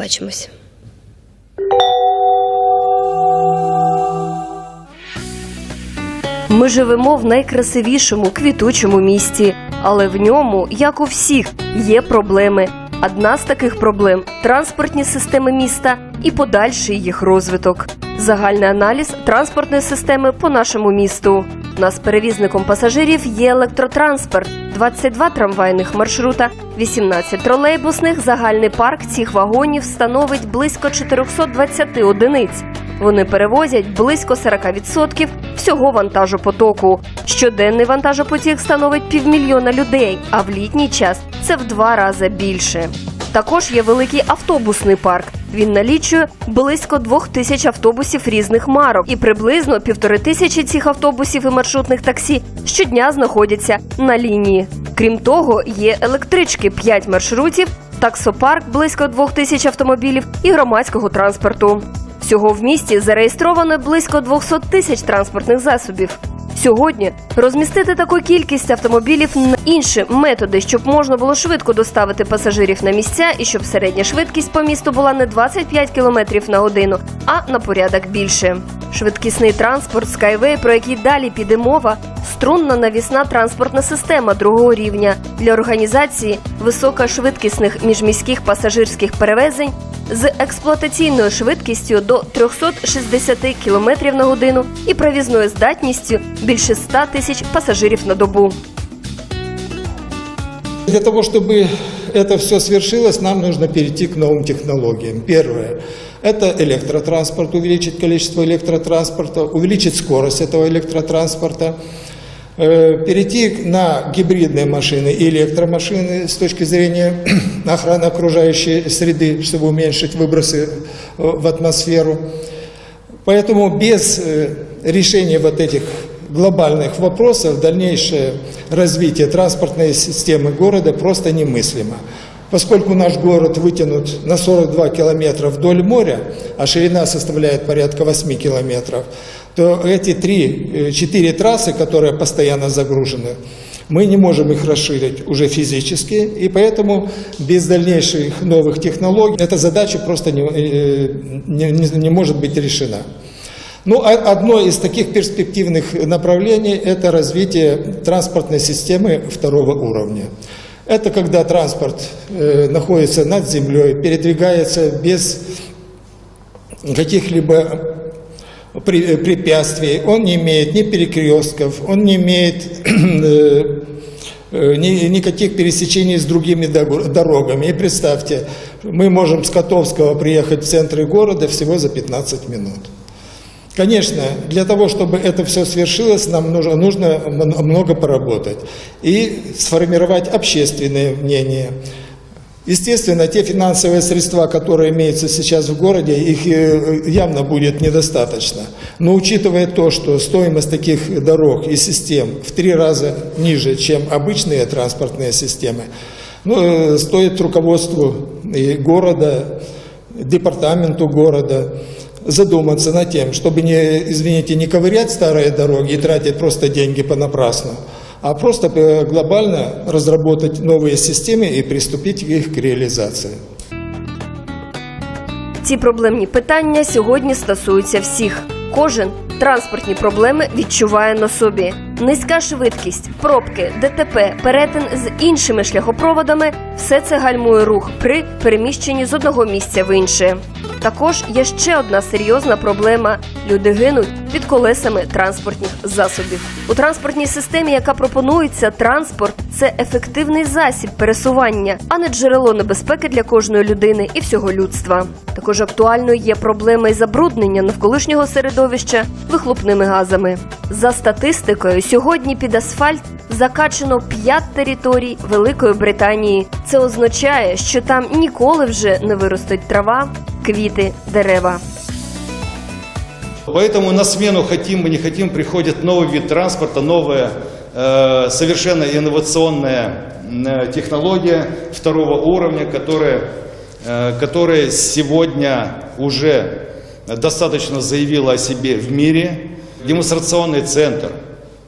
Бачимось. Ми живемо в найкрасивішому квітучому місті, але в ньому, як у всіх, є проблеми. Одна з таких проблем транспортні системи міста і подальший їх розвиток. Загальний аналіз транспортної системи по нашому місту. У нас перевізником пасажирів є електротранспорт, 22 трамвайних маршрута, 18 тролейбусних. Загальний парк цих вагонів становить близько 420 одиниць. Вони перевозять близько 40% всього вантажопотоку. Щоденний вантажопотік становить півмільйона людей, а в літній час це в два рази більше. Також є великий автобусний парк. Він налічує близько двох тисяч автобусів різних марок, і приблизно півтори тисячі цих автобусів і маршрутних таксі щодня знаходяться на лінії. Крім того, є електрички 5 маршрутів, таксопарк близько двох тисяч автомобілів і громадського транспорту. Всього в місті зареєстровано близько 200 тисяч транспортних засобів. Сьогодні розмістити таку кількість автомобілів на інші методи, щоб можна було швидко доставити пасажирів на місця і щоб середня швидкість по місту була не 25 км на годину, а на порядок більше. Швидкісний транспорт Skyway, про який далі піде мова, струнна навісна транспортна система другого рівня для організації високошвидкісних міжміських пасажирських перевезень з експлуатаційною швидкістю до 360 км на годину і провізною здатністю більше 100 тисяч пасажирів на добу. Для того, чтобы это все свершилось, нам нужно перейти к новым технологиям. Первое – это электротранспорт, увеличить количество электротранспорта, увеличить скорость этого электротранспорта, э, перейти на гибридные машины и электромашины с точки зрения охраны окружающей среды, чтобы уменьшить выбросы э, в атмосферу. Поэтому без э, решения вот этих глобальных вопросов дальнейшее развитие транспортной системы города просто немыслимо. Поскольку наш город вытянут на 42 километра вдоль моря, а ширина составляет порядка 8 километров, то эти три, четыре трассы, которые постоянно загружены, мы не можем их расширить уже физически, и поэтому без дальнейших новых технологий эта задача просто не, э, не, не- не может быть решена. Ну, а- одно из таких перспективных направлений – это развитие транспортной системы второго уровня. Это когда транспорт э, находится над землей, передвигается без каких-либо препятствий, он не имеет ни перекрестков, он не имеет э, э, ни- никаких пересечений с другими дорогами. И представьте, мы можем с Котовского приехать в центр города всего за 15 минут. Конечно, для того, чтобы это все свершилось, нам нужно, нужно много поработать и сформировать общественное мнение. Естественно, те финансовые средства, которые имеются сейчас в городе, их э, явно будет недостаточно. Но учитывая то, что стоимость таких дорог и систем в три раза ниже, чем обычные транспортные системы, ну, э, стоит руководству и города, департаменту города задуматься над тем, чтобы не, извините, не ковырять старые дороги и тратить просто деньги понапрасну, а просто э, глобально разработать новые системы и приступить их к реализации. Ці проблемні питання сьогодні стосуються всіх. Кожен транспортні проблеми відчуває на собі. Низька швидкість, пробки, ДТП, перетин з іншими шляхопроводами все це гальмує рух при переміщенні з одного місця в інше. Також є ще одна серйозна проблема: люди гинуть під колесами транспортних засобів. У транспортній системі, яка пропонується, транспорт це ефективний засіб пересування, а не джерело небезпеки для кожної людини і всього людства. Також актуальною є проблема і забруднення навколишнього середовища вихлопними газами. За статистикою, сьогодні під асфальт закачано 5 територій Великої Британії. Це означає, що там ніколи вже не виростуть трава, квіти, дерева. Поэтому на смену хотим мы не хотим приходит новый вид транспорта, новая э, совершенно инновационная э, технология второго уровня, которая, э, которая сегодня уже достаточно заявила о себе в мире. Демонстрационный центр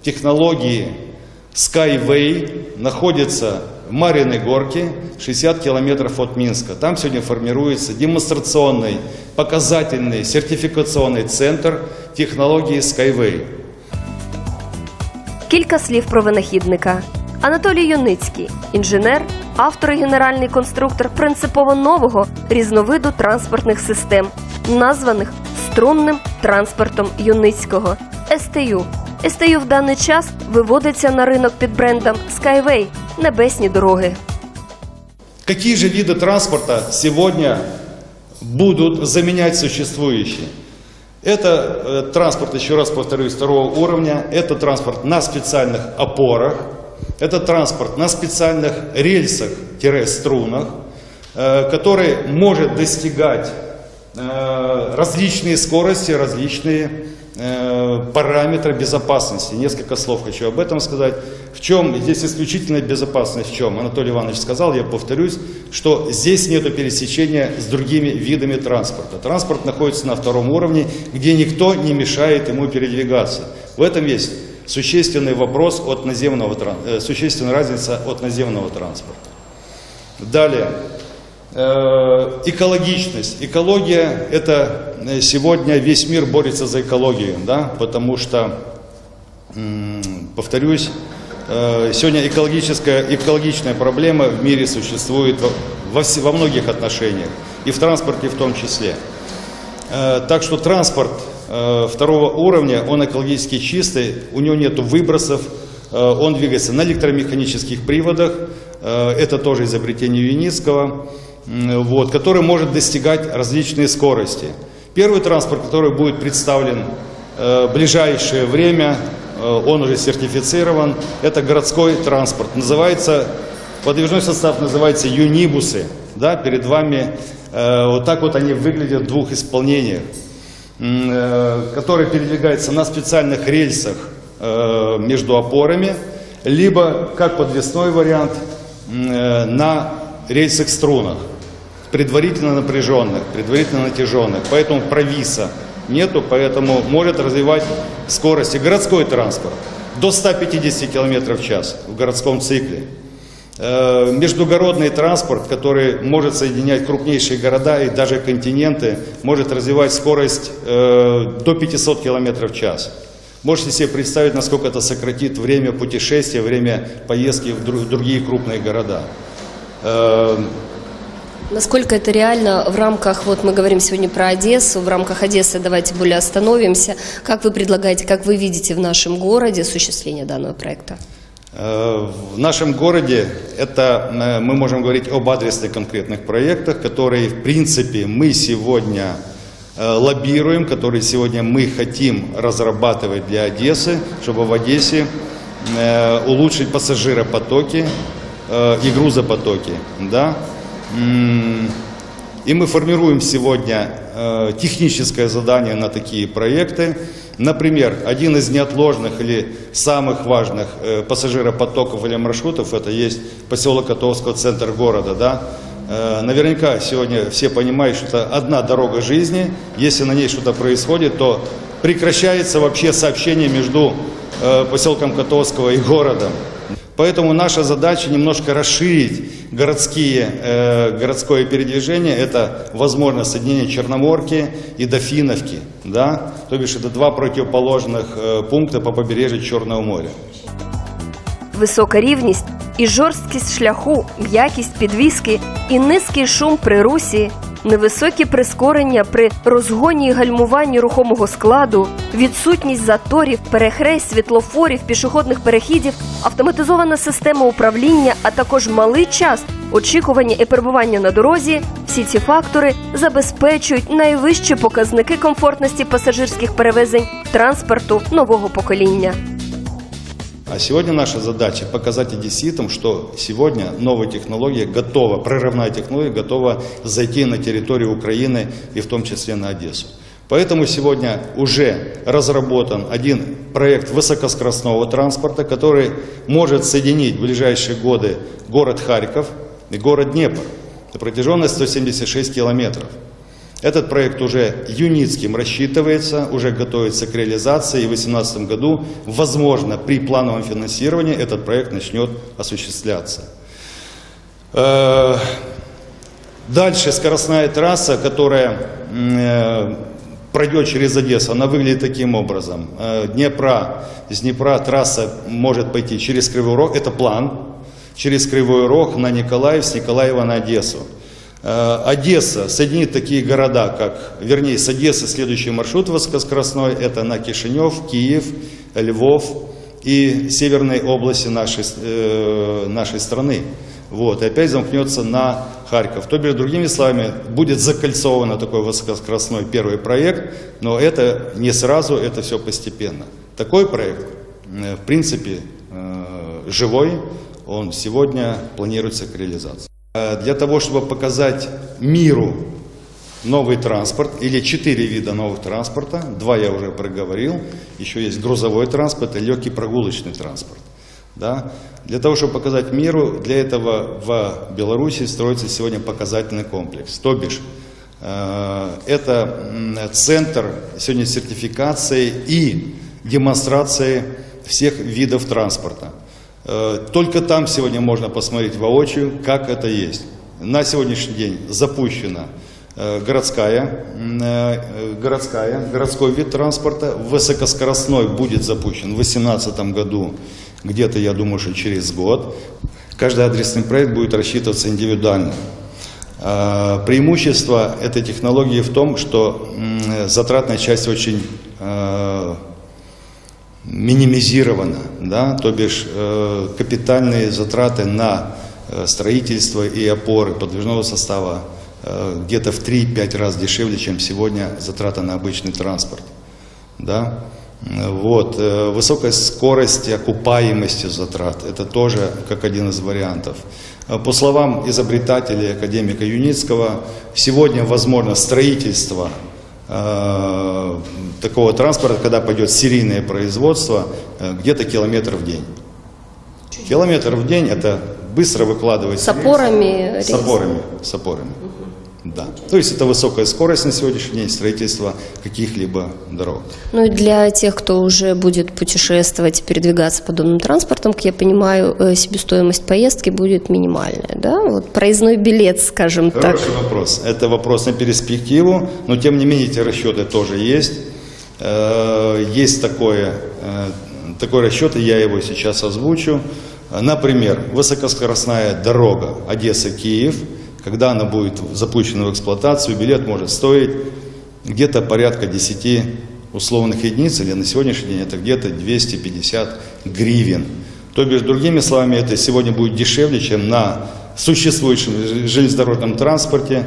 технологии Skyway находится Марьиной Горки, 60 километров от Минска. Там сегодня формируется демонстрационный, показательный, сертификационный центр технологии Skyway. Кілька слів про винахідника. Анатолій Юницький, інженер, автор і генеральний конструктор принципово нового різновиду транспортних систем, названих струнним транспортом Юницького СТЮ. СТЮ в даний час виводиться на ринок під брендом Skyway – небесні дороги. Какие же виды транспорта сегодня будут заменять существующие? Это э, транспорт, еще раз повторюсь, второго уровня, это транспорт на специальных опорах, это транспорт на специальных рельсах-струнах, э, который может достигать э, различные скорости, различные параметры безопасности. Несколько слов хочу об этом сказать. В чем здесь исключительная безопасность? В чем? Анатолий Иванович сказал, я повторюсь, что здесь нет пересечения с другими видами транспорта. Транспорт находится на втором уровне, где никто не мешает ему передвигаться. В этом есть существенный вопрос от наземного, э, существенная разница от наземного транспорта. Далее. Э, Экологичность. Экология – это э, сегодня весь мир борется за экологию, да, потому что, повторюсь, э, сегодня экологическая, экологичная проблема в мире существует во, во, многих отношениях, и в транспорте в том числе. Так что транспорт второго уровня, он экологически чистый, у него нет выбросов, он двигается на электромеханических приводах, это тоже изобретение Юницкого, вот, который может достигать различные скорости. Первый транспорт, который будет представлен э, в ближайшее время, э, он уже сертифицирован, это городской транспорт. Называется, подвижной состав называется юнибусы. Да, перед вами э, вот так вот они выглядят в двух исполнениях, э, которые передвигаются на специальных рельсах э, между опорами, либо как подвесной вариант э, на рельсах струнах, предварительно напряженных, предварительно натяженных. Поэтому провиса нету, поэтому может развивать скорости городской транспорт до 150 км в час в городском цикле. Э, Междугородный транспорт, который может соединять крупнейшие города и даже континенты, может развивать скорость э, до 500 км в час. Можете себе представить, насколько это сократит время путешествия, время поездки в дру- другие крупные города. Насколько это реально в рамках, вот мы говорим сегодня про Одессу, в рамках Одессы давайте более остановимся. Как вы предлагаете, как вы видите в нашем городе осуществление данного проекта? Э, В нашем городе это э, мы можем говорить об адресных конкретных проектах, которые в принципе мы сегодня э, лоббируем, которые сегодня мы хотим разрабатывать для Одессы, чтобы в Одессе улучшить пассажиропотоки и грузопотоки. Да? И мы формируем сегодня э, техническое задание на такие проекты. Например, один из неотложных или самых важных э, пассажиропотоков или маршрутов это есть поселок Котовского, центр города. Да? Э, наверняка сегодня все понимают, что это одна дорога жизни. Если на ней что-то происходит, то прекращается вообще сообщение между поселком Котовского и городом. Поэтому наша задача немножко расширить городские, э, городское передвижение. Это возможно соединение Черноморки и Дофиновки. Да? То бишь это два противоположных э, пункта по побережью Черного моря. Висока рівність і жорсткість шляху, м'якість підвіски і низький шум при русі, невисокі прискорення при розгоні і гальмуванні рухомого складу, відсутність заторів, перехрест, світлофорів, пішохідних перехідів, автоматизована система управління, а також малий час очікування і перебування на дорозі. Всі ці фактори забезпечують найвищі показники комфортності пасажирських перевезень транспорту нового покоління. А сегодня наша задача показать одесситам, что сегодня новая технология готова, прорывная технология готова зайти на территорию Украины и в том числе на Одессу. Поэтому сегодня уже разработан один проект высокоскоростного транспорта, который может соединить в ближайшие годы город Харьков и город Днепр на протяженность 176 километров. Этот проект уже Юницким рассчитывается, уже готовится к реализации, и в 2018 году, возможно, при плановом финансировании этот проект начнет осуществляться. Э, Дальше скоростная трасса, которая э, пройдет через Одессу, она выглядит таким образом. Э, Днепра, из Днепра трасса может пойти через Кривой Рог, это план, через Кривой Рог на Николаев, с Николаева на Одессу. Э, Одесса соединит такие города, как, вернее, с Одессы следующий маршрут высокоскоростной, это на Кишинев, Киев, Львов и северной области нашей, э, нашей страны. Вот, и опять замкнется на Харьков. То бишь, другими словами, будет закольцовано такой высокоскоростной первый проект, но это не сразу, это все постепенно. Такой проект, э, в принципе, э, живой, он сегодня планируется к реализации. Э, Для того, чтобы показать миру новый транспорт или четыре вида новых транспорта, два я уже проговорил, еще есть грузовой транспорт и легкий прогулочный транспорт. Да? Для того, чтобы показать миру, для этого в Беларуси строится сегодня показательный комплекс. То бишь, э, это центр сегодня сертификации и демонстрации всех видов транспорта. Э, Только там сегодня можно посмотреть воочию, как это есть. На сегодняшний день запущена э, городская, э, городская, городской вид транспорта. Высокоскоростной будет запущен в 2018 году, где-то, я думаю, что через год. Каждый адресный проект будет рассчитываться индивидуально. Преимущество этой технологии в том, что затратная часть очень минимизирована, да, то бишь э, капитальные затраты на э, строительство и опоры подвижного состава э, где-то в 3-5 раз дешевле, чем сегодня затраты на обычный транспорт. Да? Вот. э, Высокая скорость окупаемости затрат – это тоже как один из вариантов. Э, По словам изобретателя, академика Юницкого, сегодня возможно строительство э, такого транспорта, когда пойдет серийное производство, э, где-то километр в день. Километр в день – это быстро выкладывать С опорами, с опорами, с опорами. Да. То есть это высокая скорость на сегодняшний день строительства каких-либо дорог. Ну и для тех, кто уже будет путешествовать и передвигаться подобным транспортом, как я понимаю, э, себестоимость поездки будет минимальная, да? Вот проездной билет, скажем так. Хороший вопрос. Это вопрос на перспективу, но тем не менее эти расчеты тоже есть. Э, Есть такое, э, такой расчет, и я его сейчас озвучу. Например, высокоскоростная дорога Одесса-Киев, когда она будет запущена в эксплуатацию, билет может стоить где-то порядка 10 условных единиц, или на сегодняшний день это где-то 250 гривен. То бишь, другими словами, это сегодня будет дешевле, чем на существующем железнодорожном транспорте,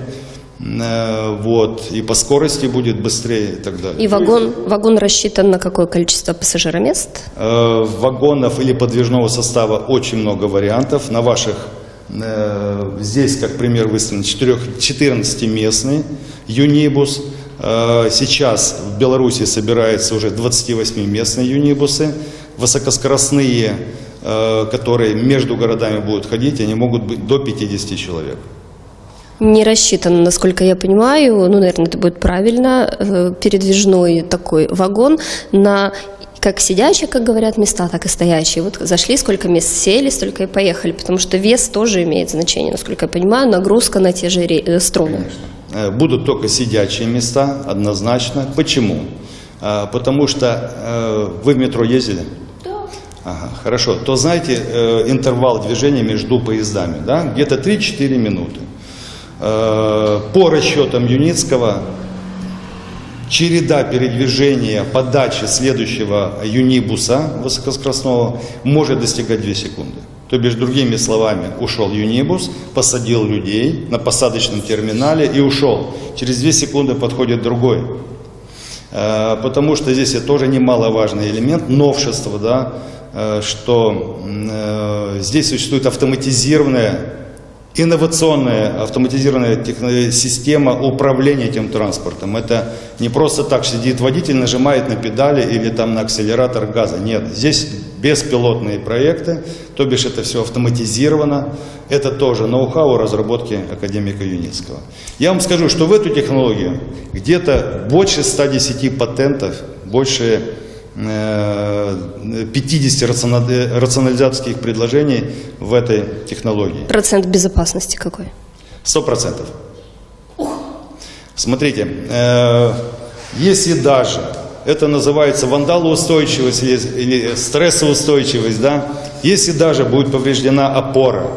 Э, вот, и по скорости будет быстрее и так далее. И вагон, вагон рассчитан на какое количество пассажиромест? Э, Вагонов или подвижного состава очень много вариантов. На ваших, здесь как пример выставлен 14-местный юнибус. Э, Сейчас в Беларуси собираются уже 28-местные юнибусы. Высокоскоростные, э, которые между городами будут ходить, они могут быть до 50 человек. Не рассчитан, насколько я понимаю, ну, наверное, это будет правильно, э, передвижной такой вагон на как сидячие, как говорят, места, так и стоящие. Вот зашли, сколько мест сели, столько и поехали, потому что вес тоже имеет значение, насколько я понимаю, нагрузка на те же э, струны. Э, Будут только сидячие места, однозначно. Почему? А, Потому что э, вы в метро ездили? Ага, хорошо. То знаете э, интервал движения между поездами, да? Где-то 3-4 минуты. Э, По расчетам Юницкого, череда передвижения подачи следующего юнибуса высокоскоростного может достигать 2 секунды. То бишь, другими словами, ушел юнибус, посадил людей на посадочном терминале и ушел. Через 2 секунды подходит другой. Э, Потому что здесь и тоже немаловажный элемент новшества, да, э, что э, здесь существует автоматизированная инновационная автоматизированная система управления этим транспортом. Это не просто так сидит водитель, нажимает на педали или там на акселератор газа. Нет, здесь беспилотные проекты, то бишь это все автоматизировано. Это тоже ноу-хау разработки академика Юницкого. Я вам скажу, что в эту технологию где-то больше 110 патентов, больше 50 рациона- рационализаторских предложений в этой технологии. Процент безопасности какой? Сто процентов. Смотрите, э, если даже это называется вандалоустойчивость или, или стрессоустойчивость, да, если даже будет повреждена опора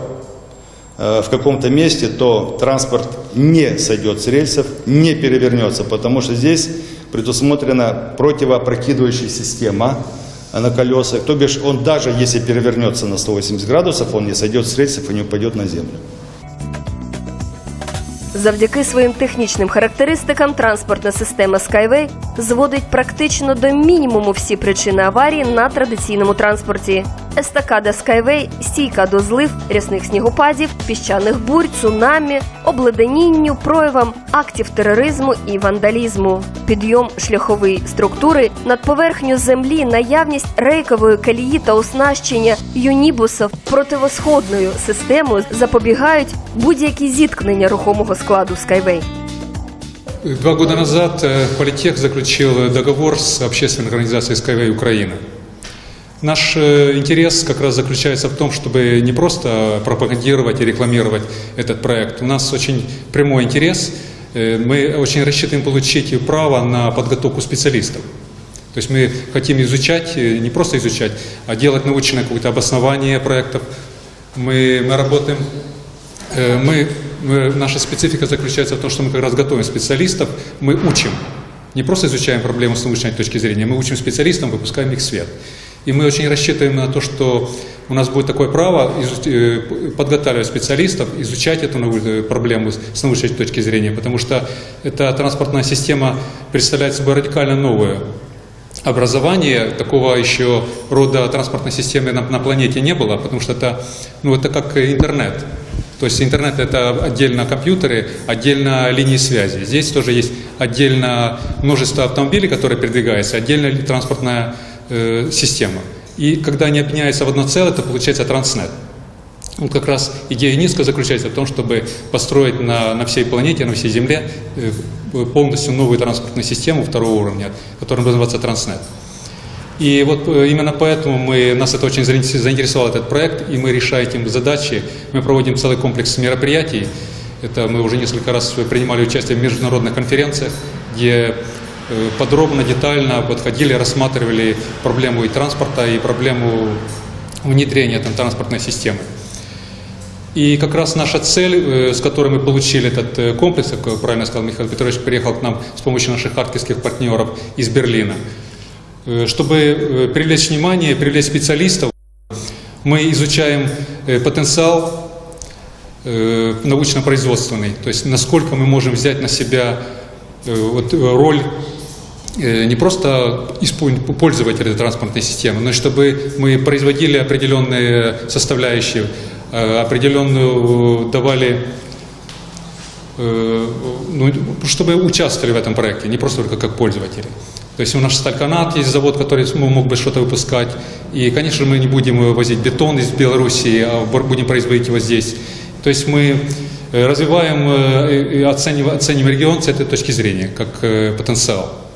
э, в каком-то месте, то транспорт не сойдет с рельсов, не перевернется, потому что здесь предусмотрена противоопрокидывающая система на колесах. То бишь он даже если перевернется на 180 градусов, он не сойдет с рельсов и не упадет на землю. Завдяки своїм технічним характеристикам транспортна система Skyway зводить практично до мінімуму всі причини аварії на традиційному транспорті. Естакада Skyway стійка до злив, рясних снігопадів, піщаних бурь, цунамі, обледенінню, проявам актів тероризму і вандалізму. Підйом шляхової структури над поверхню землі, наявність рейкової колії та оснащення юнібусів противосходною системою запобігають будь-які зіткнення рухомого складу Skyway. Два года назад э, Политех заключил договор с общественной организацией Skyway Украина. Наш э, интерес как раз заключается в том, чтобы не просто пропагандировать и рекламировать этот проект. У нас очень прямой интерес. Э, Мы очень рассчитываем получить право на подготовку специалистов. То есть мы хотим изучать, э, не просто изучать, а делать научное какое-то обоснование проектов. Мы, мы работаем мы, мы- наша специфика заключается в том, что мы как раз готовим специалистов, мы учим. Не просто изучаем проблему с научной точки зрения, мы учим специалистам, выпускаем их в свет. И мы очень рассчитываем на то, что у нас будет такое право э, подготавливать специалистов, изучать эту э, проблему с- научной точки зрения, потому что эта транспортная система представляет собой радикально новую образование такого еще рода транспортной системы на, на планете не было, потому что это, ну, это как интернет. То есть интернет это отдельно компьютеры, отдельно линии связи. Здесь тоже есть отдельно множество автомобилей, которые передвигаются, отдельно транспортная э, система. И когда они объединяются в одно целое, то получается транснет. Вот как раз идея НИСКа заключается в том, чтобы построить на, на всей планете, на всей Земле э, полностью новую транспортную систему второго уровня, которая называется Транснет. И вот э, именно поэтому мы, нас это очень заинтерес- заинтересовал этот проект, и мы решая этим задачи. Мы проводим целый комплекс мероприятий. Это мы уже несколько раз принимали участие в международных конференциях, где подробно, детально подходили, рассматривали проблему и транспорта, и проблему внедрения там, транспортной системы. И как раз наша цель, э, с которой мы получили этот э, комплекс, как правильно сказал Михаил Петрович, приехал к нам с помощью наших харьковских партнеров из Берлина, Э, чтобы э, привлечь внимание, привлечь специалистов, мы изучаем э, потенциал э, научно-производственный, то есть насколько мы можем взять на себя э, вот, э, роль э, не просто исполн- пользователя транспортной системы, но чтобы мы производили определенные составляющие, э, определенную э, давали э, ну, чтобы участвовали в этом проекте, не просто только как пользователи. То есть у нас Стальканат есть завод, который мог бы что-то выпускать. И, конечно, мы не будем э, возить бетон из Белоруссии, а будем производить его здесь. То есть мы э, развиваем э, и оцениваем, оцениваем регион с этой точки зрения, как э, потенциал.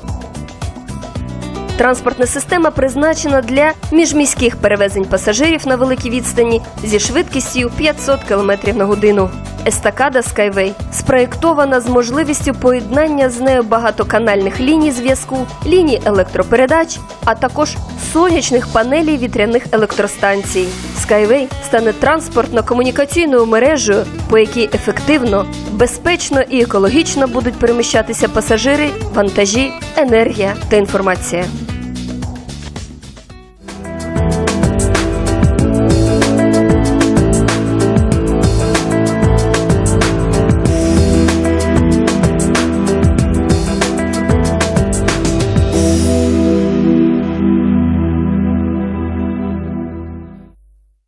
Транспортна система призначена для міжміських перевезень пасажирів на великій відстані зі швидкістю 500 км на годину. Естакада Skyway спроєктована з можливістю поєднання з нею багатоканальних ліній зв'язку, ліній електропередач, а також сонячних панелей вітряних електростанцій. Skyway стане транспортно-комунікаційною мережею, по якій ефективно, безпечно і екологічно будуть переміщатися пасажири, вантажі, енергія та інформація.